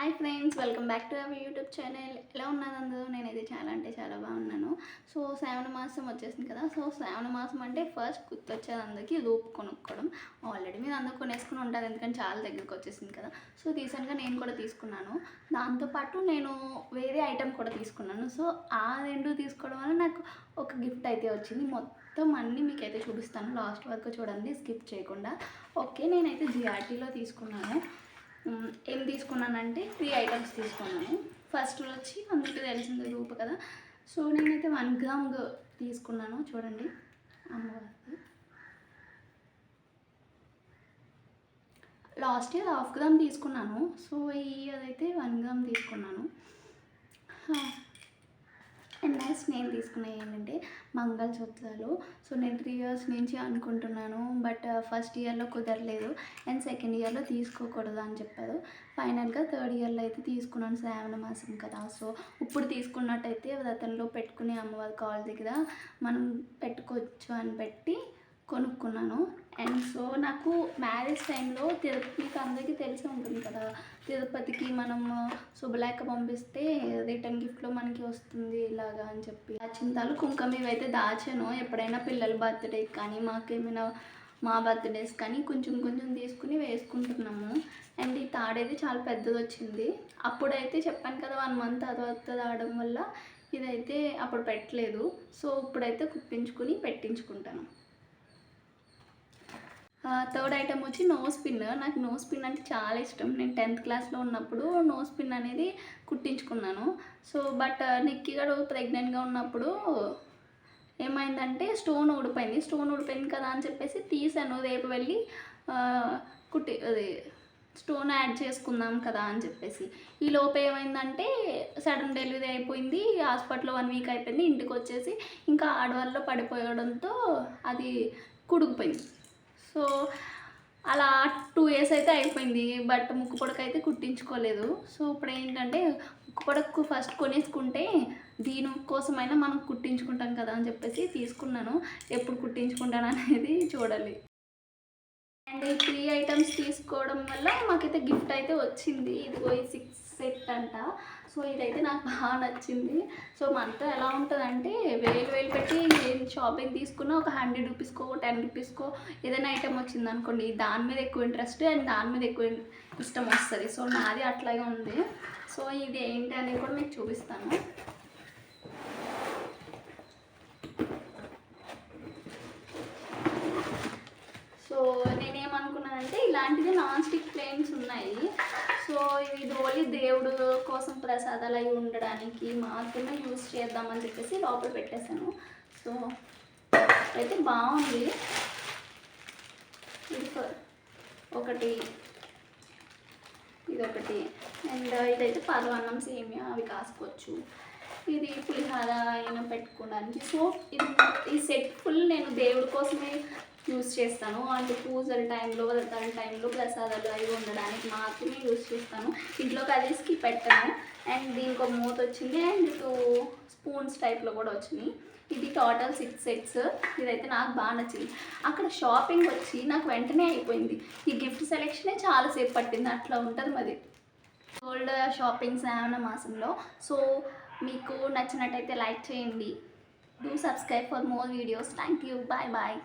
Hi friends welcome back to our YouTube channel. ఎలా ఉన్నది అందరూ? నేనైతే చాలా అంటే చాలా బాగున్నాను. సో శ్రావణ మాసం వచ్చేసింది కదా. సో శ్రావణ మాసం అంటే ఫస్ట్ గుర్తొచ్చేది అందరికీ లూప్ కొనుక్కోవడం. ఆల్రెడీ మీరు అందరూ కొనేసుకుని ఉంటారు ఎందుకంటే చాలా దగ్గరికి వచ్చేసింది కదా. సో రీసెంట్గా నేను కూడా తీసుకున్నాను. దాంతోపాటు నేను వేరే ఐటెం కూడా తీసుకున్నాను. సో ఆ రెండు తీసుకోవడం వల్ల నాకు ఒక గిఫ్ట్ అయితే వచ్చింది. మొత్తం అన్నీ మీకు అయితే చూపిస్తాను. లాస్ట్ వరకు చూడండి స్కిప్ చేయకుండా. ఓకే నేనైతే జిఆర్టీలో తీసుకున్నాను. ఏం తీసుకున్నానంటే త్రీ ఐటమ్స్ తీసుకున్నాను. ఫస్ట్ వచ్చి అందరికీ తెలిసింది రూపు కదా. సో నేనైతే వన్ గ్రామ్ తీసుకున్నాను చూడండి. అమ్మవారికి లాస్ట్ ఇయర్ హాఫ్ గ్రామ్ తీసుకున్నాను. సో ఈ ఇయర్ అయితే వన్ గ్రామ్ తీసుకున్నాను. అండ్ నెక్స్ట్ నేను తీసుకున్నవి ఏంటంటే మంగళసూత్రాలు సో నేను త్రీ ఇయర్స్ నుంచి అనుకుంటున్నాను బట్ ఫస్ట్ ఇయర్లో కుదరలేదు. అండ్ సెకండ్ ఇయర్లో తీసుకోకూడదు అని చెప్పారు. ఫైనల్గా థర్డ్ ఇయర్లో అయితే తీసుకున్నాను శ్రావణ మాసం కదా. సో ఇప్పుడు తీసుకున్నట్టయితే వ్రతంలో పెట్టుకునే అమ్మవారి కాల్ దగ్గర మనం పెట్టుకోవచ్చు అని పెట్టి కొనుక్కున్నాను. అండ్ సో నాకు మ్యారేజ్ టైంలో తిరుపతి మీకు అందరికీ తెలిసి ఉంటుంది కదా తిరుపతికి మనం శుభలేఖ పంపిస్తే రిటర్న్ గిఫ్ట్లో మనకి వస్తుంది ఇలాగా అని చెప్పి. ఆ చింతాలు కుంకుమ ఇవైతే దాచాను. ఎప్పుడైనా పిల్లల బర్త్డే కానీ మాకేమైనా మా బర్త్డేస్ కానీ కొంచెం కొంచెం తీసుకుని వేసుకుంటున్నాము. అండ్ ఈ తాడైతే చాలా పెద్దది వచ్చింది. అప్పుడైతే చెప్పాను కదా వన్ మంత్ తర్వాత తాడడం వల్ల ఇదైతే అప్పుడు పెట్టలేదు. సో ఇప్పుడైతే కుప్పించుకుని పెట్టించుకుంటాను. థర్డ్ ఐటమ్ వచ్చి నోస్ పిన్ నాకు నోస్ పిన్ అంటే చాలా ఇష్టం. నేను టెన్త్ క్లాస్లో ఉన్నప్పుడు నోస్ పిన్ అనేది కుట్టించుకున్నాను. సో బట్ uh, నిక్కీ గడు ప్రెగ్నెంట్గా ఉన్నప్పుడు ఏమైందంటే స్టోన్ ఊడిపోయింది. స్టోన్ ఊడిపోయింది కదా అని చెప్పేసి తీసాను. రేపు వెళ్ళి కుట్టి అది స్టోన్ యాడ్ చేసుకుందాం కదా అని చెప్పేసి. ఈ లోపు ఏమైందంటే సడన్ డెలివరీ అయిపోయింది. హాస్పిటల్లో వన్ వీక్ అయిపోయింది. ఇంటికి వచ్చేసి ఇంకా ఆడవాళ్ళలో పడిపోయడంతో అది కుడుకుపోయింది. సో అలా టూ ఇయర్స్ అయితే అయిపోయింది. బట్ ముక్కు పొడక అయితే కుట్టించుకోలేదు. సో ఇప్పుడు ఏంటంటే ముక్కు పొడకు ఫస్ట్ కొనేసుకుంటే దీని కోసమైనా మనం కుట్టించుకుంటాం కదా అని చెప్పేసి తీసుకున్నాను. ఎప్పుడు కుట్టించుకుంటాను అనేది చూడాలి. అండ్ ఈ త్రీ ఐటమ్స్ తీసుకోవడం వల్ల మాకైతే గిఫ్ట్ అయితే వచ్చింది. ఇదిగో ఈ సిక్స్ సెట్ అంట. సో ఇదైతే నాకు బాగా నచ్చింది. సో మనతో ఎలా ఉంటుందంటే వేలు వేలు పెట్టి షాపింగ్ తీసుకున్న ఒక హండ్రెడ్ రూపీస్కో టెన్ రూపీస్కో ఏదైనా ఐటమ్ వచ్చింది అనుకోండి దాని మీద ఎక్కువ ఇంట్రెస్ట్ అండ్ దాని మీద ఎక్కువ ఇష్టం వస్తుంది. సో నాది అట్లాగే ఉంది. సో ఇది ఏంటి అనేది కూడా మీకు చూపిస్తాను సో అంటే ఇలాంటివి నాన్ స్టిక్ ప్లేన్స్ ఉన్నాయి. సో ఇది ఓన్లీ దేవుడు కోసం ప్రసాదాలు అవి ఉండడానికి మాత్రమే యూస్ చేద్దామని చెప్పేసి లోపల పెట్టేశాను. సో అయితే బాగుంది. ఇది ఫ- ఒకటి ఇది ఒకటి. అండ్ ఇదైతే పదవన్నం సేమియా అవి కాసుకోవచ్చు. ఇది పులిహార అయినా పెట్టుకోవడానికి. సో ఇది ఈ సెట్ ఫుల్ నేను దేవుడి కోసమే యూస్ చేస్తాను. అంటే పూజల టైంలో వ్రతాల టైంలో ప్రసాదాలు అవి ఉండడానికి మాత్రమే యూస్ చేస్తాను. ఇంట్లో కర్రీస్కి పెట్టాను. అండ్ దీనికి ఒక మూత వచ్చింది. అండ్ టూ స్పూన్స్ టైప్లో కూడా వచ్చినాయి ఇది టోటల్ సిక్స్ సెట్స్. ఇదైతే నాకు బాగా నచ్చింది. అక్కడ షాపింగ్ వచ్చి నాకు వెంటనే అయిపోయింది. ఈ గిఫ్ట్ సెలెక్షనే చాలాసేపు పట్టింది. అట్లా ఉంటుంది మరి. గోల్డ్ షాపింగ్ శ్రావణ మాసంలో. సో మీకు నచ్చినట్టయితే లైక్ చేయండి. Do subscribe for more videos thank you bye bye